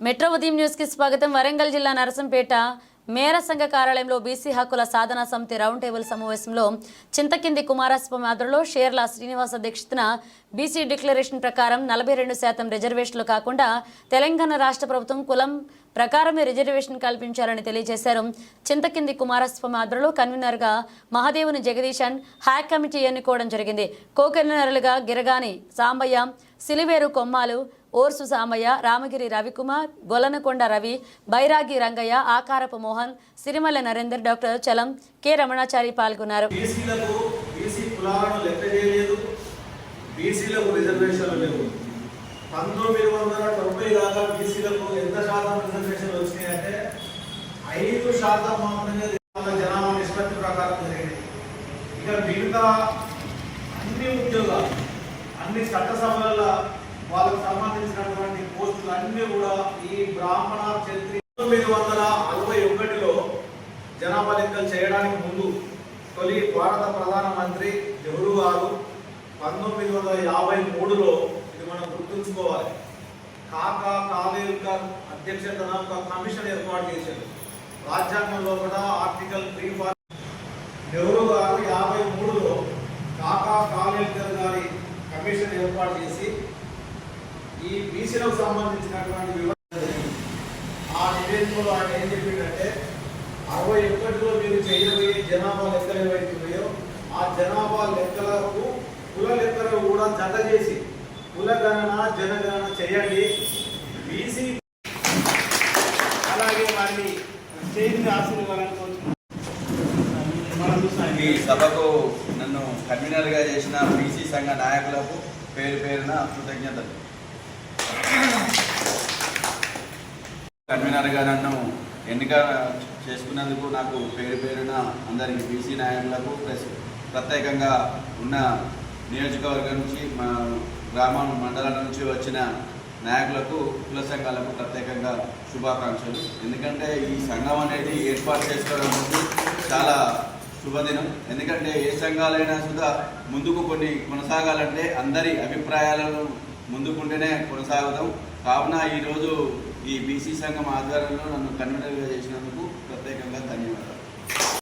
Metro ఉదయం న్యూస్కి స్వాగతం. వరంగల్ జిల్లా నరసంపేట మేర సంఘ కార్యాలయంలో బీసీ హక్కుల సాధనా సమితి రౌండ్ టేబుల్ సమావేశంలో చింతకింది కుమారస్వామి ఆధ్వర్యంలో షేర్ల శ్రీనివాస్ అధ్యక్షతన బీసీ డిక్లరేషన్ ప్రకారం నలభై రెండు శాతం రిజర్వేషన్లు కాకుండా తెలంగాణ రాష్ట్ర ప్రభుత్వం కులం ప్రకారమే రిజర్వేషన్ కల్పించాలని తెలియజేశారు. చింతకింది కుమారస్వామి ఆధ్వర్యంలో కన్వీనర్గా మహాదేవుని జగదీశన్ హ్యాక్ కమిటీ ఎన్నుకోవడం జరిగింది. కో కన్వీనర్లుగా గిరగాని సాంబయ్య సిలివేరు కొమ్మాలు ఓర్సు సామయ్య రామగిరి రవికుమార్ గొలనకొండ రవి బైరాగి రంగయ్య ఆకారపు మోహన్ సిరిమల్ల నరేందర్ డాక్టర్ చలం కె రమణాచారి పాల్గొన్నారు. పంతొమ్మిది వందల తొంభై దాకా బీసీలకు ఎంత శాతం వచ్చినాయంటే ఐదు శాతం మాత్రమే జనాభా నిష్పత్తి ప్రకారం జరిగింది. ఇక మిగతా అన్ని ఉద్యోగాలు అన్ని చట్టసభల వాళ్ళకు సంబంధించినటువంటి పోస్టులు అన్ని కూడా ఈ బ్రాహ్మణ క్షత్రియ తొమ్మిది వందల అరవై ఒకటిలో జనాభా లెక్కలు చేయడానికి ముందు తొలి భారత ప్రధానమంత్రి నెహ్రూ గారు పంతొమ్మిది వందల యాభై మూడులో ఇది మనం గుర్తుంచుకోవాలి. కాకా కాలేకర్ అధ్యక్షతన ఒక కమిషన్ ఏర్పాటు చేశారు. రాజ్యాంగంలో కూడా ఆర్టికల్ త్రీ నెహ్రూ గారు యాభై మూడులో కాకా కాలేకర్ గారి కమిషన్ ఏర్పాటు చేసి ఈ బీసీలకు సంబంధించినటువంటి వివరణ ఆ నివేదికలో ఆయన ఏం చెప్పిందంటే అరవై ఒకటిలో మీరు చేయబోయే జనాభా లెక్కలు ఏవైతున్నాయో ఆ జనాభా లెక్కలకు కుల లెక్కలు కూడా జత చేసి కుల గణన జనగణన చేయండి. బీసీ అలాగే వారిని స్టేజ్ని ఆశీర్వాదాలను మనం ఈ సభకు నన్ను కన్వీనర్గా చేసిన బీసీ సంఘ నాయకులకు పేరు పేరున కృతజ్ఞతలు. కన్వీనర్గా నన్ను ఎన్నిక చేసుకున్నందుకు నాకు పేరు పేరున అందరికి బీసీ నాయకులకు ప్లస్ ప్రత్యేకంగా ఉన్న నియోజకవర్గం నుంచి మా గ్రామం మండలం నుంచి వచ్చిన నాయకులకు కుల సంఘాలకు ప్రత్యేకంగా శుభాకాంక్షలు. ఎందుకంటే ఈ సంఘం అనేది ఏర్పాటు చేసుకోవడం చాలా శుభదినం. ఎందుకంటే ఏ సంఘాలైనా సుధా ముందుకు కొన్ని కొనసాగాలంటే అందరి అభిప్రాయాలను ముందుకుంటేనే కొనసాగుతాం. కావున ఈరోజు ఈ బీసీ సంఘం ఆధ్వర్యంలో నన్ను కన్వీనర్గా చేసినందుకు ప్రత్యేకంగా ధన్యవాదాలు.